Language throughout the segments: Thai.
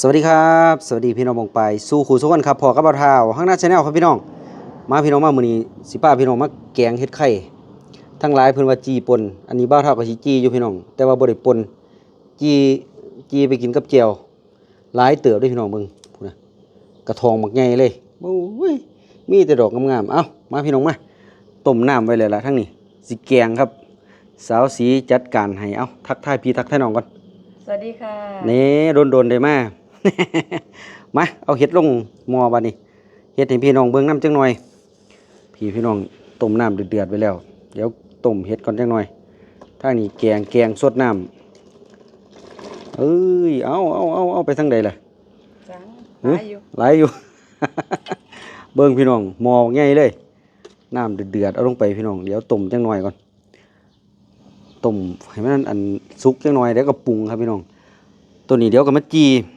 สวัสดีครับ สวัสดีพี่น้องบงไปายสู่ขู่สุกคนครับพอกับเบาเท้าข้างหน้าชาแนลครับพี่น้อง มาพี่น้องมามื้อนี้สิป้าพี่น้องมาแกงเฮ็ดไข่ทั้งหลายเพิ่นว่าจีปนอันนี้เบ้าเท่ากับสิจีอยู่พี่น้อง แต่ว่าบ่ได้ปนจีจีไปกินกับแจ่วหลายเติบเด้วยพี่น้องเบิ่งพูดนะกระทองบักใหญ่เลยโอ้ยมีแต่ดอกงามๆเอ้ามาพี่น้องมาต้มน้ำไว้เลยล่ะทั้งนี้สิแกงครับ สาวสีจัดการให้เอ้าทักทายพี่ทักทายน้องก่อนสวัสดีค่ะนี่โดนโดนๆได้มา มาเอาเห็ดลงหม้อบัดนี้เห็ดให้พี่น้องเบิ่งน้ำจังหน่อย พี่พี่น้องต้มน้ำเดือดๆไปแล้ว เดี๋ยวต้มเห็ดก่อนจังหน่อยถ้านี่แกงแกงสดน้ำเอ้ยเอาเอาเอาเอาไปทางใดล่ะจังหึหาอยู่ไหลายอยู่ เบิ่งพี่น้องหม้อใหญ่เลยน้ำเดือดๆเอาลงไปพี่น้องเดี๋ยวต้มจังหน่อยก่อนต้มให้มันอันสุกจังหน่อยเดี๋ยวก็ปรุงครับพี่น้อง ตัวนี้เดี๋ยวก็มาจีอ่า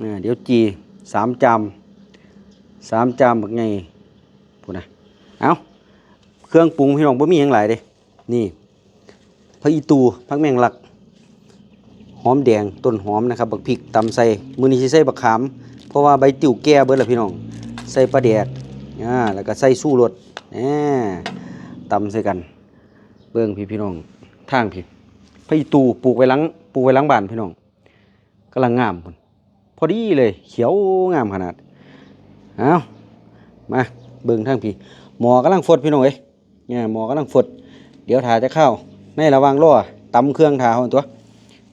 เดี๋ยวจีสามจามสามจามแบบไงพูนะเอาเครื่องปรุงพี่น้องบ่มีหยังหลายเด้นี่ผักอีตูผักแมงลัก หอมแดงต้นหอมนะครับ บักพริกตำใส่มือนี้สิใส่บักขาม เพราะว่าใบติ๋วแก่เบิดล้วพี่น้อง ใส่ปลาแดกอ่าแล้วก็ใส่สู้รสแหมตำใส่กัน เบิ่งพี่พี่น้องทางพี่พระอีตูปลูกไว้หลังปลูกไว้หลังบ้านพี่น้องกำลังงามพุ่น พอดีเลยเขียวงามขนาดเอามาเบิ่งทางพี่หมอกำลังฟดพี่น้องเอ้ยเนี่ยหมอกำลังฟด เดี๋ยวถาจะเข้า ในระวังรอตำเครื่องถาเอาตัว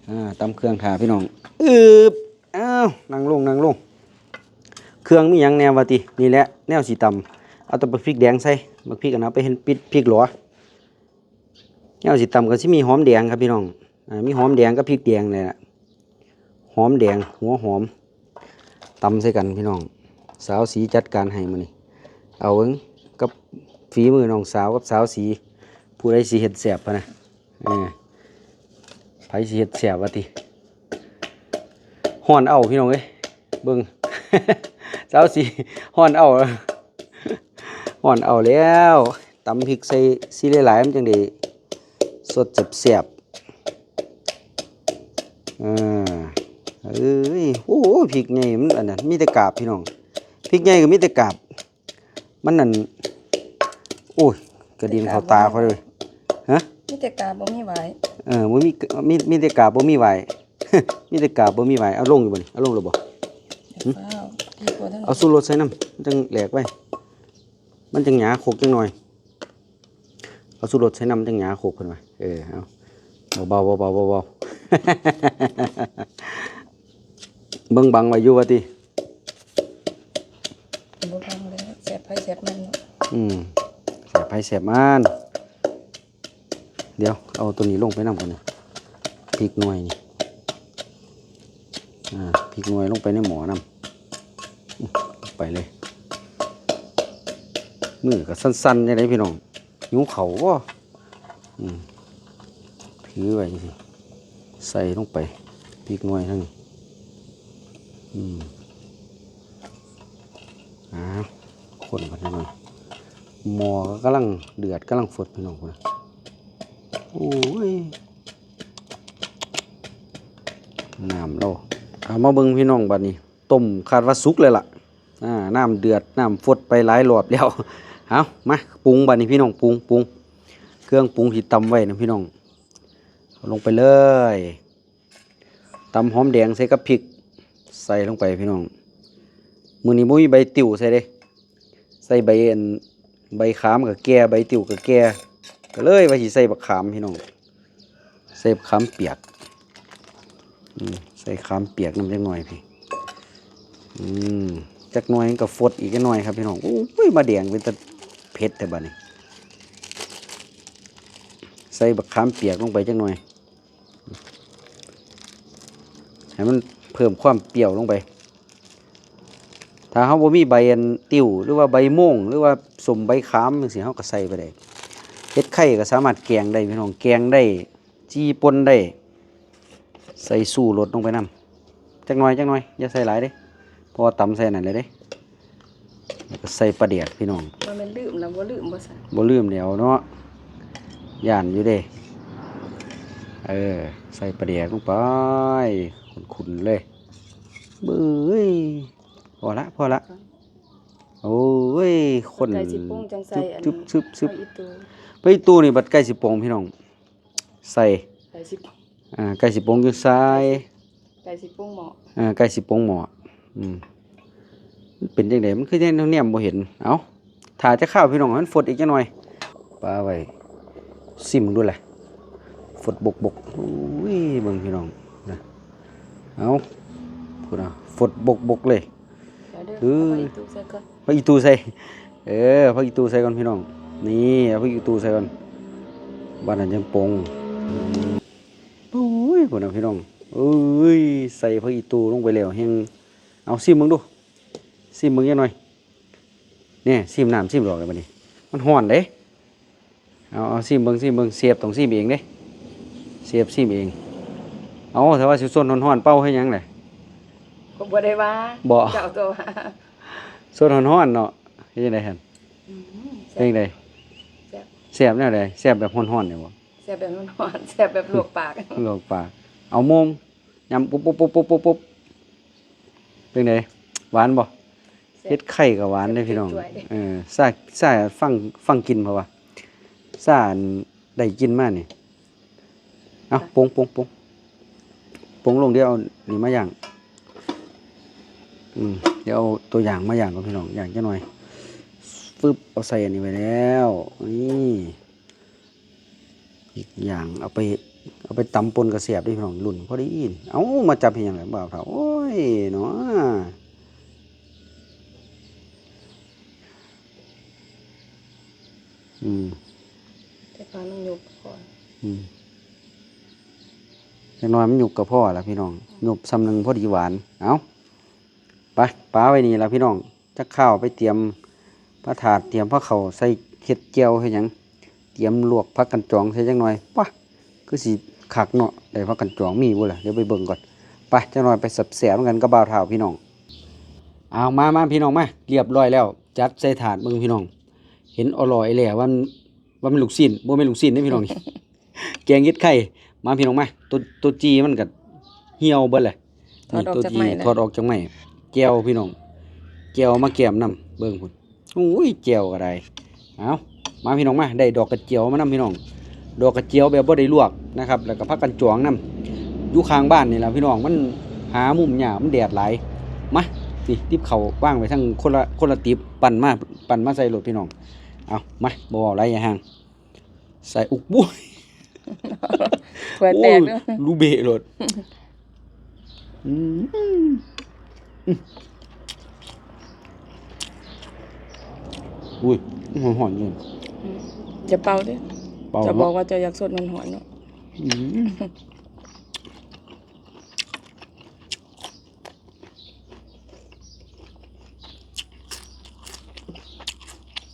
อ่าตำเครื่องถาพี่น้องอืบอ้าวนั่งลงนั่งลงเครื่องมียังแนววาตินี่แหละแนวสีตำเอาตะบักพริกแดงใส่บักพริกอันนั้นไปเห็นปิดพริกหลัวแนวสิตำก็สิมีหอมแดงครับพี่น้องอ่ามีหอมแดงกับพริกแดงเลยล่ะ หอมแดงหัวหอมตำใส่กันพี่น้อง สาวสีจัดการให้มื้อนี้เอาเองกับฝีมือน้องสาวกับสาวสี ผู้ใดสิเฮ็ดแซ่บปะนะเออไผสิเฮ็ดแซ่บวะติฮ้อนเอาพี่น้องเอ้ยเบิ่งสาวสีฮ้อนเอาฮ้อนเอาแล้วตำพริกใส่สีหลายๆมันจังด๋สดจับเสียบอ่า เอ้ยโอ้โหพริกใหญ่มันอันนั้นมีแต่กาบพี่น้องพริกใหญ่ก็มีแต่กาบ มันนั่นโอ้ยกระดิ่งเข้าตาเขาเลยฮะมีแต่กาบ่มีไหวเออบ่มีมีมีแต่กาบบ่มีไหวมีแต่กาบบ่มีไหวเอาลงอยู่บ่นี่เอาลงแล้วบ่เดี๋ยวเฝ้าพี่กลัวทั้งเอาสู้รถใส่น้ำมันจังแหลกไว้มันจังหยาโขกจังหน่อยเอาสู้รถใส่น้ำมันจังหยาโขกเพิ่นไว้เออเอาเบาๆเบาๆเบาๆ เบิ่งบังไว้อยู่ว่าติบ่ฟังเลยแสบไผแสบมันเนาะอืมเสียบไผเสียบมันเดี๋ยวเอาตัวนี้ลงไปน้ำกันนะพริกหน่วยนี่อ่าพริกหน่วยลงไปในหมอน้ำอื้อไปเลยมือก็สั้นๆยังไงพี่น้องหิวเขาก็อืมถือไว้สิใส่ลงไปพริกหน่วยทั้งนี้ อืมอ่าคนกันหน่อยหมอก็กำลังเดือดกำลังฟดพี่น้องคนโอ้ยน้ำเราเอามาเบิ่งพี่น้องบัดนี้ต้มคาดว่าสุกเลยล่ะอ่าน้ำเดือดน้ำฟดไปหลายรอบแล้วเอามาปรุงบัดนี้พี่น้องปรุงปรุงเครื่องปรุงที่ตำไว้นะพี่น้องลงไปเลยตำหอมแดงใส่กับพริก ใส่ลงไปพี่น้องมือนี้บ่มีใบติ๋วใส่เด้ใส่ใบอันใบขามกับแก่ใบติ๋วกับแก่ก็เลยว่าสิใส่บักขามพี่น้องใส่บักขามเปียกใส่ขามเปียกน้ำจักหน่อยพี่อืมจักหน่อยก็ฟดอีกจักหน่อยครับพี่น้องโอ้ยมาแดงเป็นตะเผ็ดแต่บัดนี้ใส่บักขามเปียกลงไปจักหน่อยให้มัน เพิ่มความเปรี้ยวลงไป ถ้าเขาบ่มีใบอันติวหรือว่าใบม่วงหรือว่าสมใบขามจังซี่เขาก็ใส่ไปได้เฮ็ดไข่ก็สามารถแกงได้พี่น้องแกงได้จีปนได้ ใส่สู้รสลงไปนํจักหน่อยจักหน่อยอย่าใส่หลายเด้เพราะว่าตำใส่นั่นเลยเด้แล้วก็ใส่ปลาเดียกพี่น้องมันเป็นลืมแล้วบ่ลืมบ่ซะบ่ลืมแล้วเนาะย่านอยู่เด้ เออ ใส่ปลาเดียกลงไปขุนๆเลยเบ้ยพอละพอละโอ้ยคนไก่สิปรุงจังใส่อันซึบซึบซึบเอาอีตูไปตู้นี่บัดใกล้สิโปงพี่น้อง ใส่ไก่สิปรุงอ่าใกล้สิโปงอยู่ซ้ายไก่สิปรุงหม้ออ่าใกล้สิโปงหมออืมมันเป็นจังไดมันคือจังแนมบ่เห็นเอ้าถ้าจะเข้าวพี่น้องให้มันฟดอีกจังหน่อยปลาไว้ซิมดูแหละ ฟดบกบกโอ้ยเบิ่งพี่น้องนะเอ้าพูดนะฟดบกบกเลยเดี๋ยวเด้อเอ้ยเอาอีตูใส่ก่อนพักอีตูใส่เออพักอีตูใส่ก่อนพี่น้อง นี่เอาพักอีตูใส่ก่อนบ้านนั้นยังปงโอ้ยพวกนั้นพี่น้องเอ้ยใส่พักอีตูลงไปแล้วแฮงเอาซิมมึงดูซิมมึงยังหน่อยเนี่ยซิมน้ำซิมดอกเลยบัดนี้ มันห้อนเด้เอาเอาซิมเบิ่งซิมเบิ่งเสียบต้องซิมเองเด้เสียบซิมเอง เอาแต่ว่าสิส้นห้อนๆเป้าให้หยังเลยก็บ่ได้ว่าบ่เจ้าตัวว่าส้นห้อนๆเนาะเฮ็ดจังได๋หั่นอืมเฮ็ดจังไดแซ่บแซ่บแนวใดแซ่บแบบฮ้อนๆเนี่ยบ่แซ่บแบบร้อนๆแซ่บแบบลวกปากลวกปาก เอาโมงยำปุ๊บปุ๊บปุ๊บปุ๊บปุ๊บปุ๊บเป็นไงหวานบ่เฮ็ดไข่กับหวานเด้อพี่น้องเออซ่าซ่าฟังฟังกินเพราะว่าซ่าอันได้กินมานี่เอาปรุงปรุงปรุงปรุงลงเดี๋ยวเอานี่มาย่าง อืมเดี๋ยวเอาตัวอย่างมาย่างก่อนพี่น้องย่างจักหน่อยฟึบเอาใส่อันนี้ไว้แล้วนี่อีกอย่างเอาไปเอาไปตำปนกระเสียบดิพี่น้องรุ่นพอดีอินเอามาจับเพียงไรบ่าวเท่าโอ้ยเนาะอืมแต่ปลามันยุบก่อนอืม จักหน้อยมันหยุกกับพ่อละพี่น้องหยุบซ้ำหนึ่งพอดีหวาน เอาไปป้าไว้นี่ละพี่น้องจะข้าวไปเตรียมพระถาดเตรียมพระเขาใส่เห็ดเจียวให้ยังเตรียมลวกพักกันจองใส่จังหน่อยป่ะคือสิคักเนาะได้พักกันจองมีบ่ล่ะเดี๋ยวไปเบิ่งก่อนไปจังหน่อยไปสับแสบกันกับบ่าวเฒ่าพี่น้องเอามามาพี่น้องมาเรียบร้อยแล้ว จัดใส่ถาดเบิ่งพี่น้อง เห็นอร่อยแล้วว่ามันว่ามันลูกชิ้นบ่แม่นลูกชิ้นเด้พี่น้องแกงเห็ดไข่ มาพี่น้องมาตัวตัวจีมันก็เหี่ยวเบิดแหละถอดออกตัวจากจีไม้นะถอดออกจากไม้แก้วพี่น้องแก้วมาแก้มนํเบิ่งพุ่นอุ้ยแก้วก็ได้เอามาพี่น้องมาได้ดอกกระเจียวมานํพี่น้อง ดอกกระเจียวแบบบ่ได้ลวกนะครับ แล้วก็พักกันจวงนํอยู่ข้างบ้านนี่แหละพี่น้องมันหามุมหญ้ามันแดดหลายมานี่ติบเขาวว่างไว้ทั้งคนละคนละติบปั่นมาปั่นมาใส่รถพี่น้องเอามาบ่เอาไรอย่าห่างใส่อุกบุ้ย ถ้วยแตกเด้อโอ้ยลูเบะรถอืมอืมอุ้ยหอนหอนๆเลยจะเป่าเด้อเบาจะบอเนาะกว่าจะอยากสดมันหอนเนาะอืม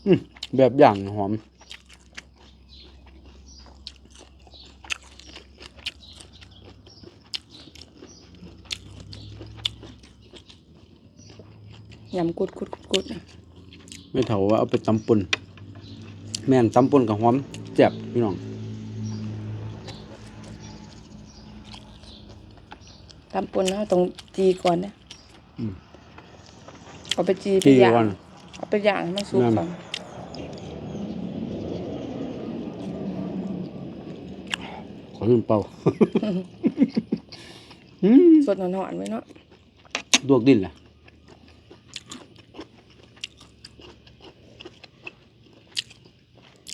อืมแบบอย่างหอม ยำกุดกุดกุดกุดน่ะไม่เท่าว่าเอาไปตำปนแม่นตำปนกับหอมแซ่บพี่น้องตำปนเนาะต้องจีก่อนนะอืมเอาไปจีไปจีย่างก่อนเอาไปย่างให้มันสุกนั่นก่อนขอลืมเป่าอืมสดหอนๆไว้เนาะลวกดินแหละ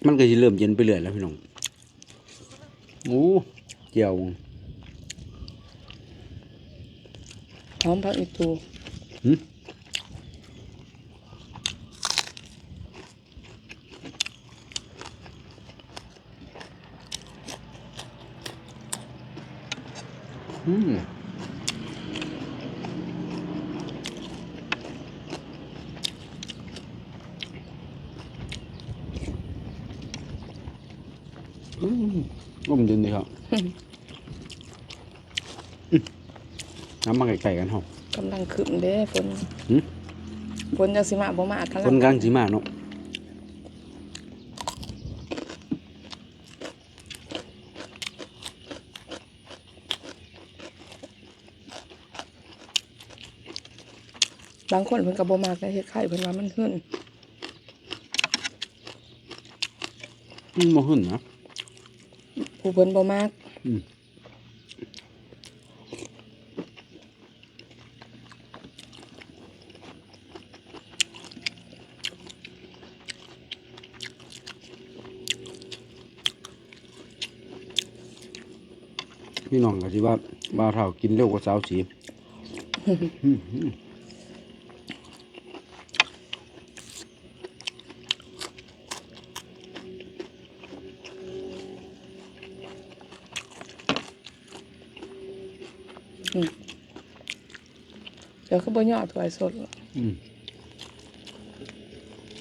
มันก็จะเริ่มเย็นไปเรื่อยแล้วพี่น้องโอ้เจียวหอมผักอีตูหึอืมอืมร่มเย็นดีครับอืม น้ำมาไก่ๆกันหอมกำลังขึ้นเด้ฝนหึฝนจังสิมาบ่มากํคนกลางสีมาเนาะบางคนเพิ่นก็บ่มักได้เฮ็ดไข่เพิ่นว่ามันหื่นมันบ่หึ่นนะผู้เพิ่นบ่มักอืม พี่น้องก็สิว่าบ่าวเฒ่ากินเร็วกว่าสาวสี ดี๋ยวคือบ่ย่อถ้วยสดอืม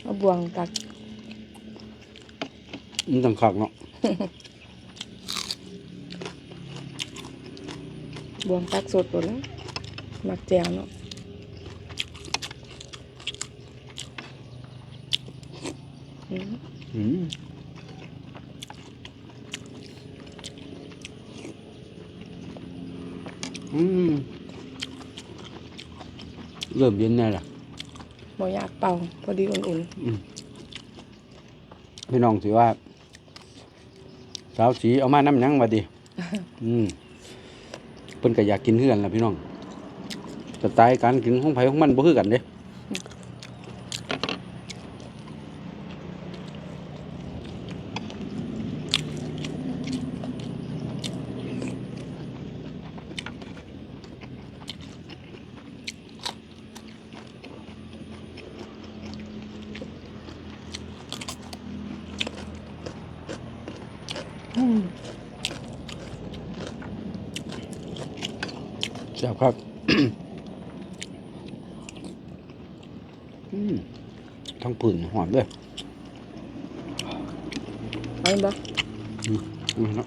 เอาบวงตักมันต้องคักเนาะบวงตักสดหมดแล้วมักแจวเนาะอืมอืมอืม เริ่มเย็นแน่ละบ่อยากเป่า พอดีอุ่นพี่น้องถือว่า สาวสีเอามาน้ำหยังมาดิอืมเพิ่นก็อยากกินเฮือนล่ะพี่น้องสไตล์การกินของไผของมันบ่คือกันเด้ แซ่บครับอืมทั้งผื่นหอมด้วยๆเอาบ่อืมเน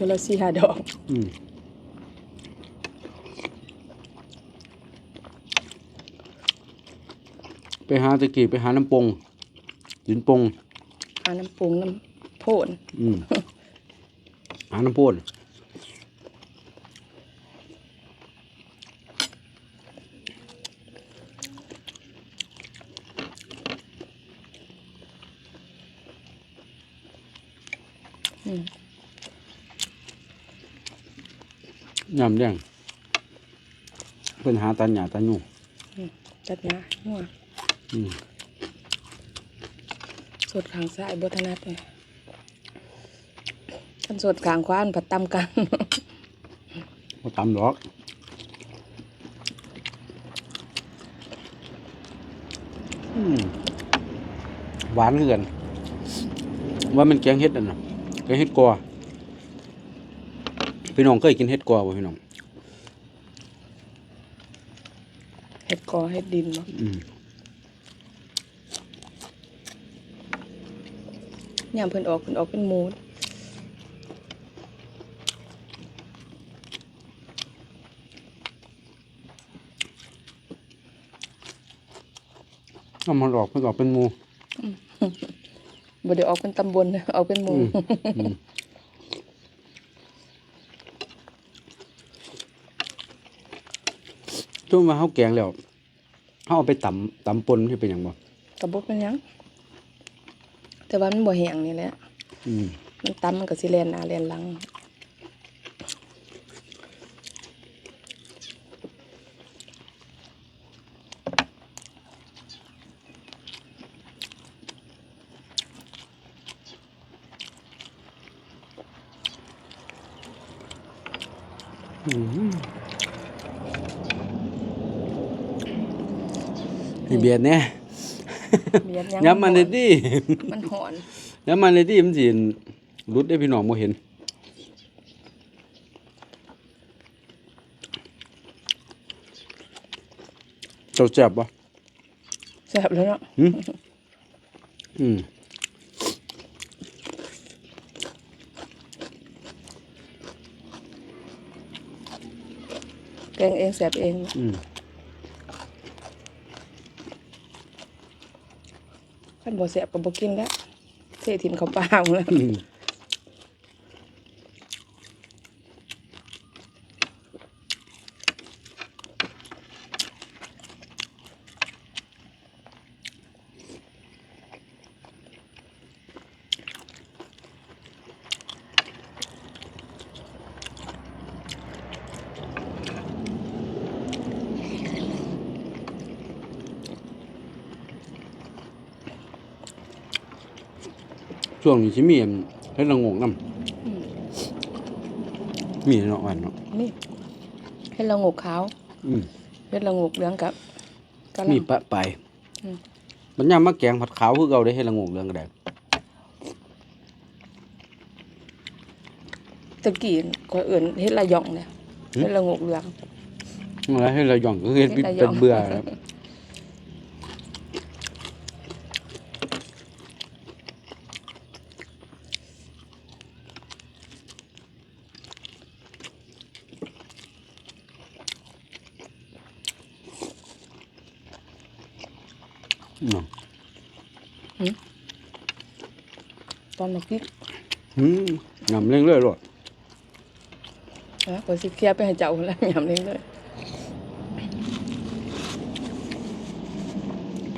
าะสดเทอละสี่ห้าดอกอืมไปหาตะกี้ไปหาน้ำปงดินปงอาน้ำปรุงน้ำโพนอืมหาน้ำพ่น อืม ยำแดงเพิ่นหาตันหยาตันอยู่จัดหยาหัวอืมสดข้างซ้ายบ่ถนัดเลยคันสดข้างขวาอันผัดตำกันบ่ตำดอกอืมหวานคือกันว่ามันแกงเห็ดอันน่ะแกงเห็ดกอ พี่น้องเคยกินเห็ดกอบ่พี่น้องเห็ดกอเห็ดดินเนาะอืมยามเพิ่นออกเพิ่นออกเป็นหมูเอามันออกเพิ่นออกเป็นหมูบ่ได้ออกเป็นตำบลนะออกเป็นหมู อืม อืม ช่วงมาเฮาแกงแล้วเฮาเอาไปตำตำปนที่เป็นหยังบ่กระบอกเป็นหยัง แต่ว่ามันบ่แห้งนี่แหละอืมมันตำมันก็สิแล่นหน้าแล่นหลัง อืมให้ เบียดแน่เบียดหยังย้ำมันเลยดิมันหอนย้ำมันเลยดิมันสิรุดได้พี่น้องบ่เห็นเจ้าแจ็บบ่แซ่บแล้วเนาะอืมอืมแกงเองแสบเอง อืม คันบ่แสบก็บ่กินแล้วเททิมเขาเปล่าแล้ว ช่วงนี้สิมีอันเฮ็ดละงงนํมีเนาะวันเนาะนี่เฮ็ดละงกขาวอืมเฮ็ดละงกเหลืองกับกะหมีล่ำ ปะไปอืม มันยามมาแกงผัดขาวคือเก่าได้เฮ็ดละงงเรื่องก็ได้ตะกี้ก็เอื่นเฮ็ดละหยองเนี่ยเฮ็ดละงกเหลืองแล้วเฮ็ดละหย่องก็เฮ็ดเฮ็ดละหย่เป็องนเบื่อแล้ว ตอนมาพริกอืมยำเร่งเรื่อยโลดนะก็สิเคลียร์ไปให้เจ้าแล้วยำนี้เลย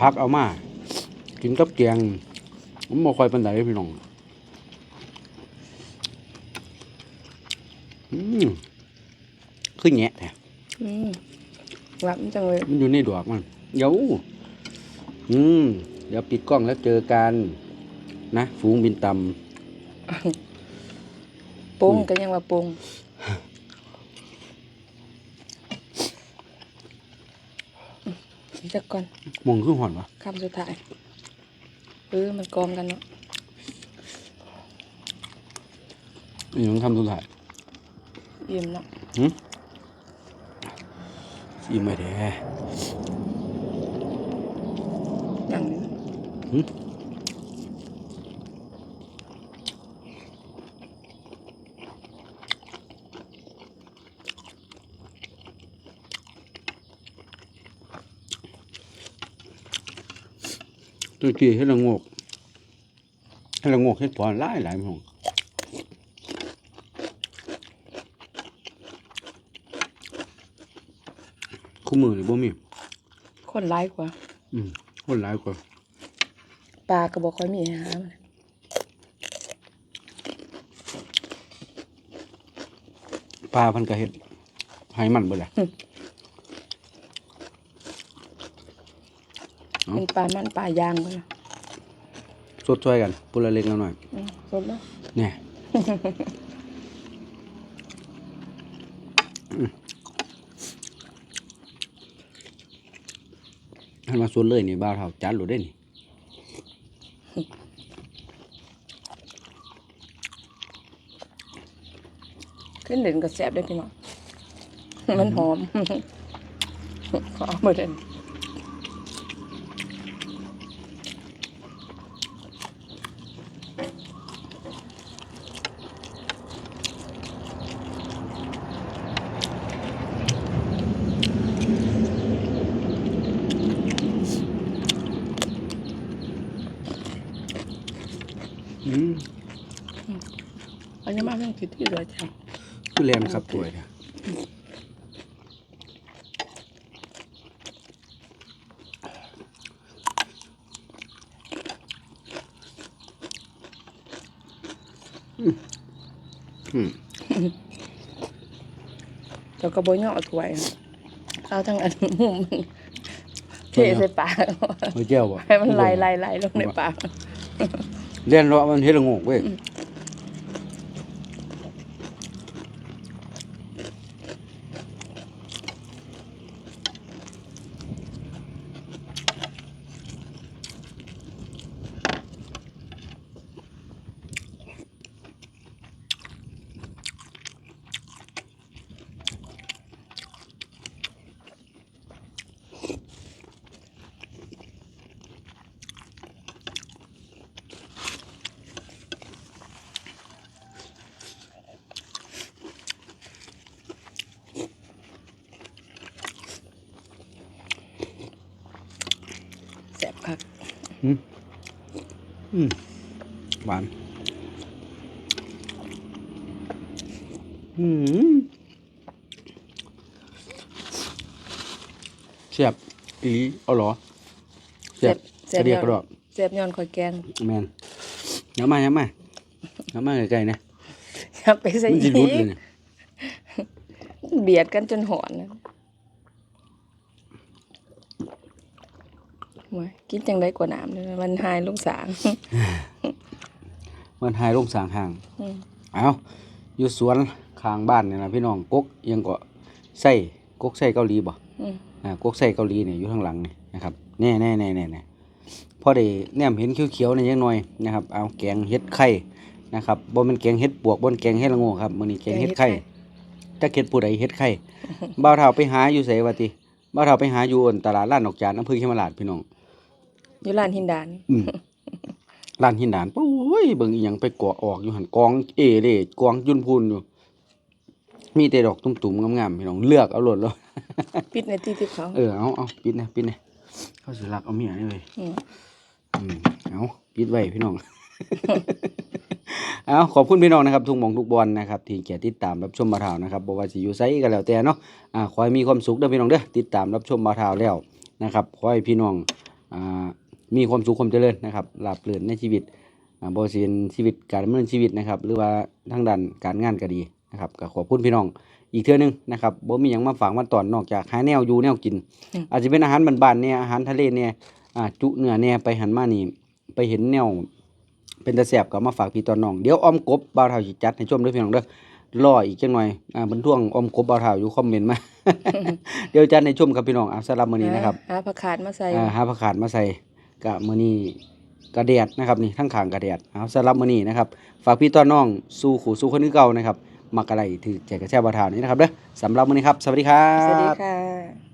พักเอามา กินกับแกงมันบ่ค่อยปานใดพี่น้องอืมคือแงะแท้อืมหวานจังเลย มันอยู่ในดอกมันเดี๋ยว อืม เดี๋ยวปิดกล้องแล้วเจอกัน นะ ฝูงบินตปรุงก็ยังว่าปรุงจักก่อนำมองคือหอนวะคำสุดท้ายเออมันกอมกันเนาะนี่ต้องทำทุกถ่ายอิ่มเนาะอิ่มไปแท้อย่างนี้ ตัวกี้ให้ละโงกให้ละโงกให้พอหลายหลายมองคู่มือหรือบ่มีคนร้ายกว่า อืมคนหลายกว่า ปลาก็บอกค่อยมีหามันปลาพันกระเห็ดให้มันเบ่แหละเอ้าเป็นปลามันปลายางก็นะสดช่วยกันปุละเล็กละหน่อยอืมสดเนาะเนี่ยอืมให้มาสวนเลยนี่บ้าวเท่าจัดหรือได้นี่ ขึ้นเด่นกับแสบได้พี่น้องมันหอม ขอเอามาเด่นอืมอันนี้มาเรื่องคิดที่เลยจ้ะ คือแรงครับตัวเนี่ยอืมเจ้าก็บ่ย่อถ้วยเอาทั้งอันมุมมันเทใส่ปากเอาเจ้าบ่ให้มันไหลไหลไหลลงในปากเล่นเลาะมันเฮ็ดละโงกเว้ย อืมหวาน อืมเสียบอีเอาเหรอเสียบแซ่บกระเดียกย้กอระดอกนแซ่บย้อนคอยแกงแมนย้ำมาย้ำมาย้ำมาไกลๆนะอย่าไปใส่มันอีจะรุดกเลยเนี่ย เบียดกันจนหอนนะ โอ้ยกินจังได้กว่าน้ำเลยมันหายลูกสางมันหายลงสางห่างอืมเอาอยู่สวนข้างบ้านเนี่ยนะพี่น้องกกอิหยังก็ใส่กกใส่เกาหลีบ่อืมอ่ากกใส่เกาหลีเนี่ยอยู่ข้างหลังนี่นะครับแน่แน่แน่แน่แน่พอได้แนมเห็นเขียวๆนี่ยังหน่อยนะครับเอาแกงเห็ดไข่นะครับบ่แมันแกงเห็ดปวกบ่แม่นแกงเห็ดละโงูครับมื้อนี้แกงเห็ดไข่ถ้าเก็ดผู้ใดเห็ดไข่บ่าวเฒ่าไปหาอยู่ไสว่าติบ่าวเฒ่าไปหาอยู่อั่นตลาดร้านดอกจานอำเภอเขมราชพี่น้อง อยู่ร้านหินดานอืมร้านหินดานปุ้ยเบิ่งอีหยังไปเกาะออกอยู่หันกองเอเด้กองจุนพูนอยู่ มีแต่ดอกตุ่มๆงามๆพี่น้องเลือกเอาโลดแล้ว ปิดในที่ที่เขาเออ เอาเอาปิดนะปิดนะเขาสิรักเอาเมียนี่เว้ยอืมอืมเอาปิดไว้พี่น้อง เอาขอบคุณพี่น้องนะครับ ทุกหมองทุกบอลนะครับ ที่แก่ติดตามรับชมมาข่าวนะครับบอกว่าสิอยู่ไซก็แล้วแต่เนาะอ่าขอให้มีความสุขเด้อพี่น้องเด้อติดตามรับชมมาข่าวแล้วนะครับขอให้พี่น้องอ่า มีความสุขความเจริญนะครับหลับเลื่อนในชีวิตอ่าบ่ว่าสิเป็นชีวิตการดำเนินชีวิตนะครับ หรือว่าทางด้านการงานก็ดีนะครับก็ขอบคุณพี่น้องอีกเทื่อนึงนะครับบ่มีหยังมาฝากมาตอนนอกจากหาแนวอยู่แนวกิน อาจจะเป็นอาหารบ้านๆเนี่ยอาหารทะเลเนี่ยอ่าจุเนื้อเนี่ยไปหันมานี่ไปเห็นแนวเป็นตะแสบก็มาฝากพี่ตอนน้องเดี๋ยวอ้อมกบบ่าวเฒ่าสิจัดให้ชมเด้วยพี่น้องเด้อรออีกจังหน่อยอ่าบรรท่วงอ้อมกบบ่าวเฒ่าอยู่คอมเมนต์มาเดี๋ยวจัดให้ชมครับพี่น้องอ่าสำหรับมื้อนี้นะครับหาผักขาดมาใส่อ่าหาผักขาดมาใส่ กะมือนี้กระเดดนะครับนี่ทั้งขางกระเดดเอาสำหรับมือนี้นะครับ ฝากพี่ต้อนน้องสู้ขู่สู้คนคือเก่านะครับมักอะไรถือแจกกระแช่บาถ่านี้นะครับเด้อสำหรับมือนี้ครับ สวัสดีครับ สวัสดีค่ะ